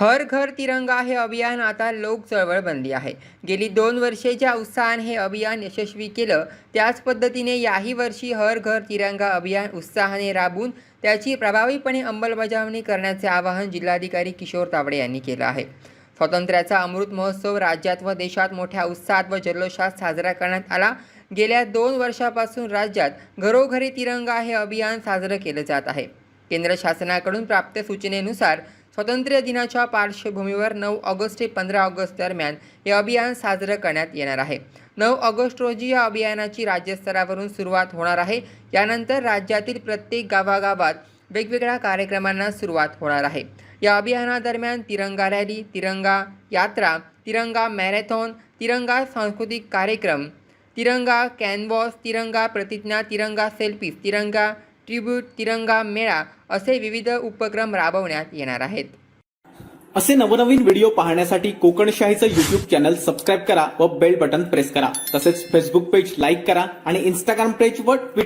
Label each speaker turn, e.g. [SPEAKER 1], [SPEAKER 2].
[SPEAKER 1] हर घर तिरंगा हे अभियान आता लोक चळवळ बनली आहे. गेली दोन वर्षे ज्या उत्साहाने हे अभियान यशस्वी केलं त्याच पद्धतीने याही वर्षी हर घर तिरंगा अभियान उत्साहाने राबून त्याची प्रभावीपणे अंमलबजावणी करण्याचे आवाहन जिल्हाधिकारी किशोर तावडे यांनी केलं आहे. स्वातंत्र्याचा अमृत महोत्सव राज्यात व देशात मोठ्या उत्साहात व जल्लोषात साजरा करण्यात आला. गेल्या दोन वर्षापासून राज्यात घरोघरी तिरंगा हे अभियान साजरं केलं जात आहे. केंद्र शासनाकडून प्राप्त सूचनेनुसार स्वातंत्र्य दिनाच्या पार्श्वभूमीवर नऊ ऑगस्ट ते पंधरा ऑगस्ट दरम्यान हे अभियान साजरं करण्यात येणार आहे. नऊ ऑगस्ट रोजी या अभियानाची राज्यस्तरावरून सुरुवात होणार आहे. यानंतर राज्यातील प्रत्येक गावागावात वेगवेगळ्या कार्यक्रमांना सुरुवात होणार आहे. या अभियानादरम्यान तिरंगा रॅली तिरंगा यात्रा तिरंगा मॅरेथॉन तिरंगा सांस्कृतिक कार्यक्रम तिरंगा कॅनव्हॉस तिरंगा प्रतिज्ञा तिरंगा सेल्फीज तिरंगा ट्रिब्यूट तिरंगा मेळा असे विविध उपक्रम राबवण्यात येणार आहेत.
[SPEAKER 2] असे नवनवीन व्हिडिओ पाहण्यासाठी कोकणशाहीचं युट्यूब चॅनल सबस्क्राईब करा व बेल बटन प्रेस करा. तसेच फेसबुक पेज लाईक करा आणि इंस्टाग्राम पेज व ट्विटर